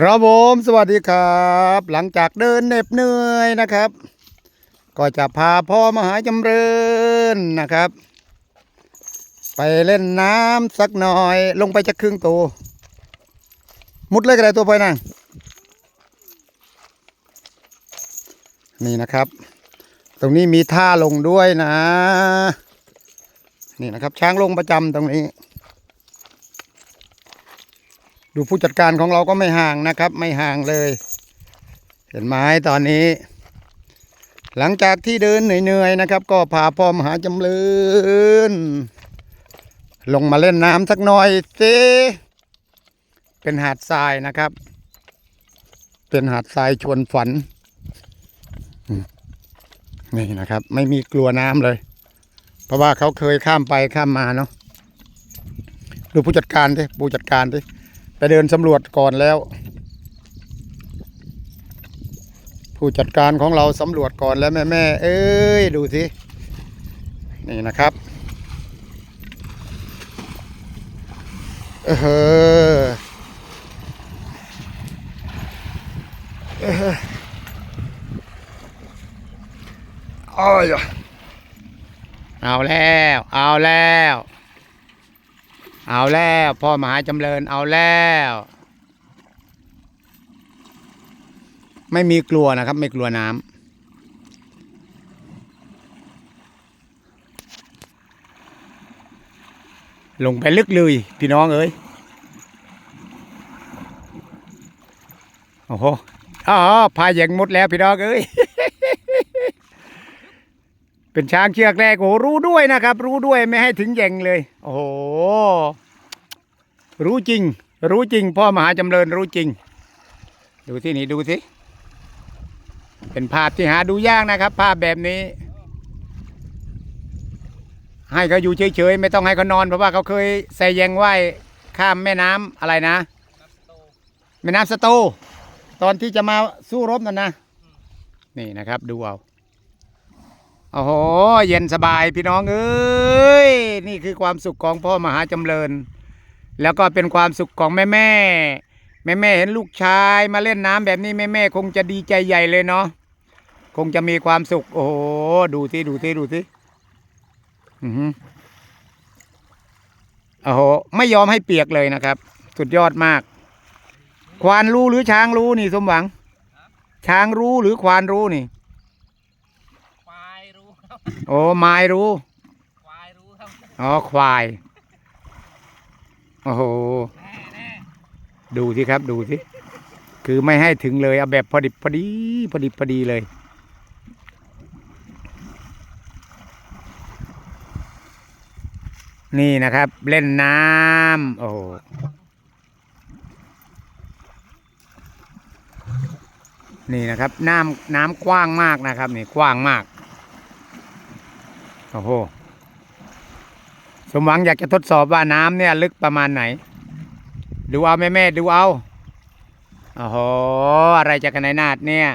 ครับผมสวัสดีครับ หลังจากเดินเหน็บเหนื่อยนะครับ ก็จะพาพ่อมาหาจำเริญนะครับ ไปเล่นน้ำสักหน่อย ลงไปจะครึ่งตัวมุดเลยกระไรตัวไปนั่งนี่นะครับ ตรงนี้มีท่าลงด้วยนะ นี่นะครับ ช้างลงประจำตรงนี้ ดูผู้จัดการของเราก็ไม่ห่างนะครับ ไม่ห่างเลย เห็นไหมตอนนี้ หลังจากที่เดินเหนื่อยๆนะครับ ก็พาพ่อมหาจำเริญลงมาเล่นน้ำสักหน่อยสิเป็นหาดทรายนะครับ เป็นหาดทรายชวนฝัน นี่นะครับ ไม่มีกลัวน้ำเลย เพราะว่าเขาเคยข้ามไปข้ามมาเนาะดูผู้จัดการดิผู้จัดการดิ ไปเดินสำรวจก่อนแล้ว ผู้จัดการของเราสำรวจก่อนแล้วแม่แม่เอ้ย ดูสิ นี่นะครับ เออเอออ้อยเอาแล้ว เอาแล้ว เอาแล้วพ่อมหาจำเริญเอาแล้ว ไม่มีกลัวนะครับ ไม่กลัวน้ำลงไปลึกเลย พี่น้องเอ้ย โอ้โหอ๋อพายแยงหมดแล้วพี่น้องเอ้ย เป็นช้างเชือกแรกโอ้รู้ด้วยนะครับ รู้ด้วยไม่ให้ถึงแยงเลย โอ้โหรู้จริง รู้จริง พ่อมหาจำเริญรู้จริง ดูที่นี่ดูสิเป็นภาพที่หาดูยากนะครับ ภาพแบบนี้ ให้เขาอยู่เฉยๆไม่ต้องให้เขานอนเพราะว่าเขาเคยใส่แยงว่ายข้ามแม่น้ำอะไรนะแม่น้ำสตูตอนที่จะมาสู้รบนั่นนะนี่นะครับ ดูเอา โอ้โห เย็นสบายพี่น้องเอ้ย นี่คือความสุขของพ่อมหาจำเริญ แล้วก็เป็นความสุขของแม่แม่แม่แม่เห็นลูกชายมาเล่นน้ำแบบนี้แม่แม่คงจะดีใจใหญ่เลยเนาะคงจะมีความสุข โอ้โหดูที่ดูที่ดูที่อือหือโอ้โหไม่ยอมให้เปียกเลยนะครับ สุดยอดมาก ควานรู้หรือช้างรู้นี่สมหวัง ช้างรู้หรือควานรู้นี่ โอ้ไม้รู้ควายรู้ครับอ๋อควาย โอ้โห แน่แน่ดูสิครับดูสิ คือไม่ให้ถึงเลยเอาแบบพอดิบพอดีพอดิบพอดีเลย นี่นะครับ เล่นน้ำโอ้โหนี่นะครับ น้ำน้ำกว้างมากนะครับ นี่กว้างมาก โอ้โหสมหวังอยากจะทดสอบว่าน้ำเนี่ย ลึกประมาณไหน ดูเอาแม่แม่ดูเอาโอ้โหอะไรจะกันในนาดเนี่ย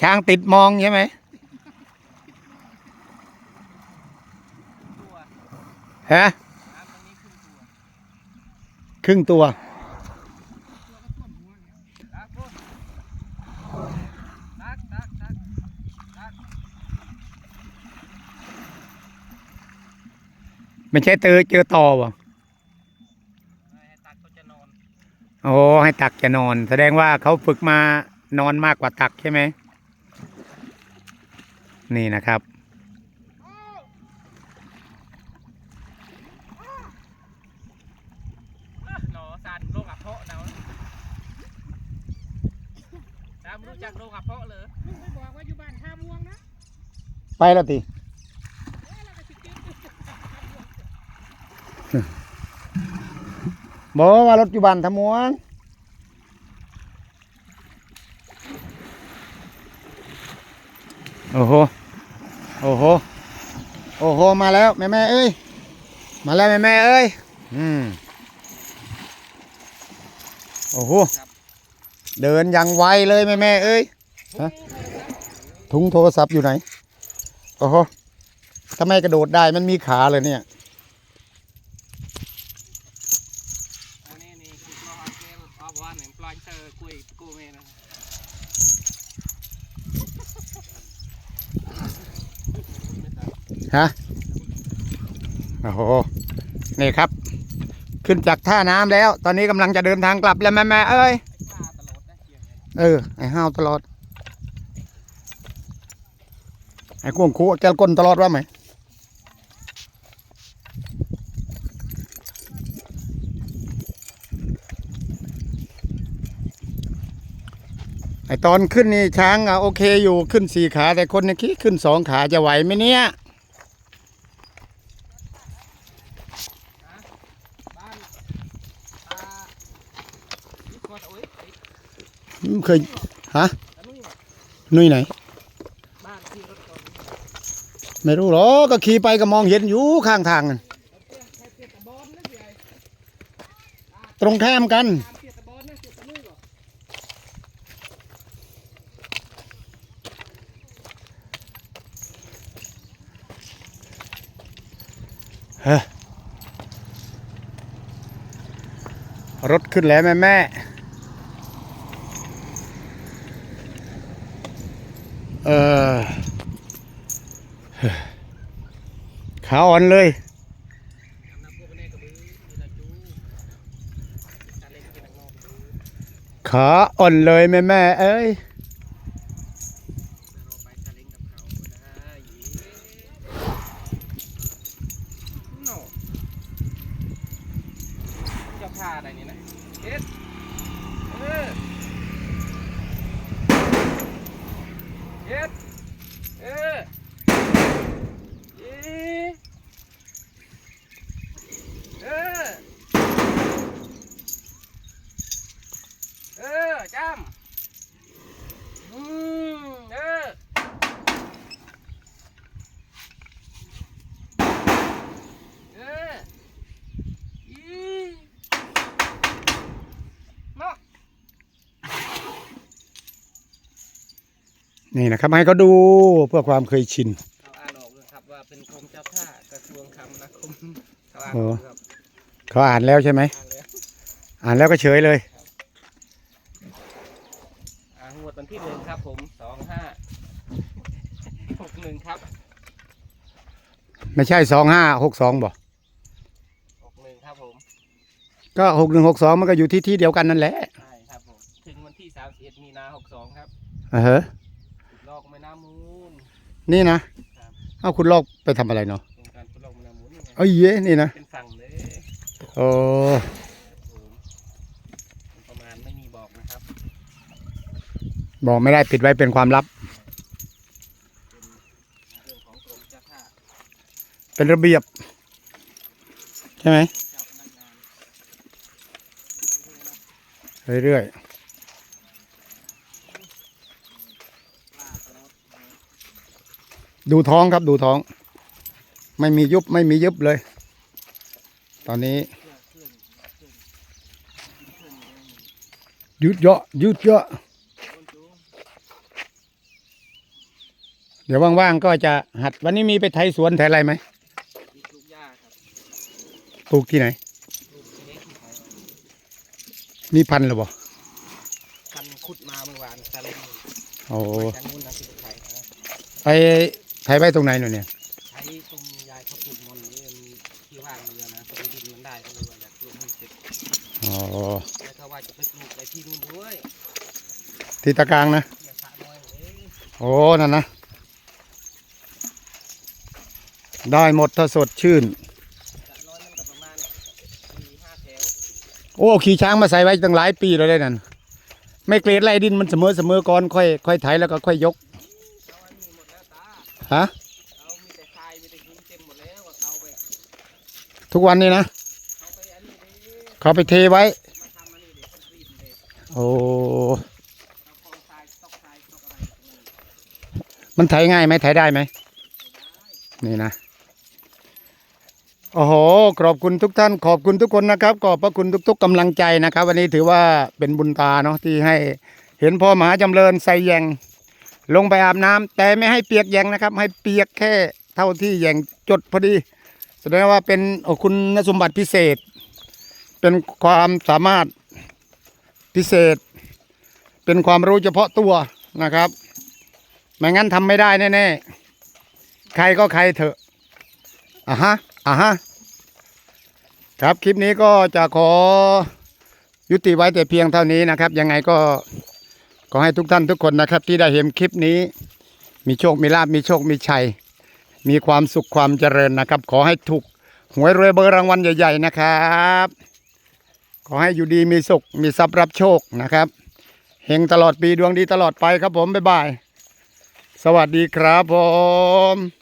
ช้างติดมองใช่ไหมฮะครึ่งตัว ตักพุ่นตักตักตักตัก ไม่ ใช่เจอเจอต่อวะให้ตักเขาจะนอนโอ้ให้ตักจะนอน แสดงว่าเขาฝึกมานอนมากกว่าตักใช่ไหม นี่นะครับ หนอสันโรคอับเพาะนะตามรู้จักโรคอับเพาะเลยลุงไปบอกว่าอยู่บ้านท่าม่วงนะ ไปแล้วติ เอ้ยเราก็สิเก็บ บอกว่ารถอยู่บ้านทำมวงโอ้โห โอ้โห โอ้โห มาแล้วแม่แม่เอ้ย มาแล้วแม่แม่เอ้ย อืม โอ้โห เดินอย่างไวเลยแม่แม่เอ้ยฮะถุงโทรศัพท์อยู่ไหน โอ้โหทำไมกระโดดได้มันมีขาเลยเนี่ย อันนี้ ว่า เนี่ยปล่อยเจอกุยกูเมนะฮะโอ้โหนี่ครับ ขึ้นจากท่าน้ำแล้ว ตอนนี้กำลังจะเดินทางกลับแล้วแม่แม่เอ้ยเกียงเนี่ยเออไอ้ห้าวตลอดไอ้กวงคูแกลก้นตลอดว่าไหม ตอนขึ้นนี่ช้างอะโอเคอยู่ขึ้นสี่ขาแต่คนนี่คิดขึ้นสองขาจะไหวไหมเนี่ยบ้ยไอ้อืมเคยฮะนุ่ยไหน ไม่รู้หรอกก็ขี่ไปก็มองเห็นอยู่ข้างทางกันตรงข้ามกัน ตามเตี้ยตะบอนนะเตี้ยตะนุ่งเหรอ รถ ขึ้นแล้วแม่แม่เออขาอ่อนเลย ขาอ่อนเลยแม่แม่เอ้ย เราไปตาเล็กกับเขาได้ยีโน่เจ้าท่าอะไร นี่นะเอ็ดเออเอ็ดเออยีเออเออจำอืมเออเอออีเนาะ นี่นะครับให้เขาดูเพื่อความเคยชินเขาอ่านออกเลยครับว่าเป็นกรมเจ้าท่ากระทรวงคมนาคมเขาอ่านโอ้ออกครับเขาอ่านแล้วใช่ไหมอ่านเลยอ่านแล้วก็เฉยเลยอ่างวดวันที่หนึ่งครับ ผมสองห้าหกหนึ่งครับไม่ใช่สองห้าหกสองบ่หกหนึ่งครับผมก็หกหนึ่งหกสองมันก็อยู่ที่ที่เดียวกันนั่นแหละใช่ครับผมถึงวันที่สามสิบเอ็ดมีนาหกสองครับ อ่าฮะ ขุดลอกแม่น้ำมูล นี่นะครับเอาคุณลอกไปทำอะไรเนาะโครงการขุดลอกแม่น้ำมูลนี่ไงเอ้ยเย้นี่นะเป็นฝั่งเลยโอ้ผมประมาณไม่มีบอกนะครับบอกไม่ได้ปิดไว้เป็นความลับเป็นเรื่องของกรมเจ้าท่าเป็นระเบียบ ใช่ไหมของเจ้าพนักงานเรื่อยปลาตลอด ๆ ดูท้องครับดูท้อง ไม่มียุบไม่มียุบเลย ตอนนี้เพื่อเคลื่อนเคลื่อนเคลื่อนเลยยืดเยอะยืดเยอะต้นจูงเดี๋ยวว่างๆก็จะหัดวันนี้มีไปไถสวนไถอะไรไหมมีลูกหญ้าครับปลูกที่ไหนลูกเล็กที่ไทยมีพันธุ์หรือเปล่าพันขุดมาเมื่อวานซาเล้งโอ้ไป ทางนู้นนะที่ไทยนะไปไถไว้ตรงไหนหนูเนี่ย ใช้ตรงยายเขาปลูกมันนี่มันที่ว่างเรือนะพอดีดินมันได้ก็เลยว่าอยากปลูกให้เสร็จอ๋อ แล้วก็ว่าจะไปปลูกไปที่นู่นด้วยที่ตะกลางนะ อย่าสะน้อยเลยโอ้ นั่นนะ ได้หมดถ้าสดชื่น สะน้อยนั่นก็ประมาณสี่ห้าแถวโอ้ ขี่ช้างมาใส่ไว้ตั้งหลายปีแล้วได้นั่น ไม่เกรดไรดินมันเสมอเสมอก่อนค่อยค่อยไถแล้วก็ค่อยยก เขาอันนี้หมดแล้วตา ฮะเขามีแต่ทรายมีแต่หินเต็มหมดแล้วว่าเขาไปทุกวันนี้นะเขาไปอันนี้เลยเขาไปเทไว้ มาทำอันนี้ด็กคนรีดเลยโอ้เราคลองทรายตอกทรายตอกอะไรตรงนั้มันไถง่ายไหมไถได้ไหมนี่นะโอ้โหขอบคุณทุกท่าน ขอบคุณทุกคนนะครับขอบพระคุณทุก ๆกำลังใจนะครับ วันนี้ถือว่าเป็นบุญตาเนาะที่ให้เห็นพ่อมหาจำเริญใส่แยง ลงไปอาบน้ำแต่ไม่ให้เปียกแยงนะครับ ให้เปียกแค่เท่าที่แยงจดพอดี แสดงว่าเป็นคุณสมบัติพิเศษ เป็นความสามารถพิเศษ เป็นความรู้เฉพาะตัวนะครับไม่งั้นทำไม่ได้แน่ๆ ใครก็ใครเถอะอะฮะอะฮะครับคลิปนี้ก็จะขอยุติไว้แต่เพียงเท่านี้นะครับ ยังไงก็ ขอให้ทุกท่านทุกคนนะครับ ที่ได้เห็นคลิปนี้ มีโชคมีลาบมีโชคมีชัย มีความสุขความเจริญนะครับ ขอให้ถูกหวยรวยเบอร์รางวัลใหญ่ ๆนะครับ ขอให้อยู่ดีมีสุขมีทรัพย์รับโชคนะครับเฮงตลอดปีดวงดีตลอดไปครับผมบ๊ายบายสวัสดีครับผม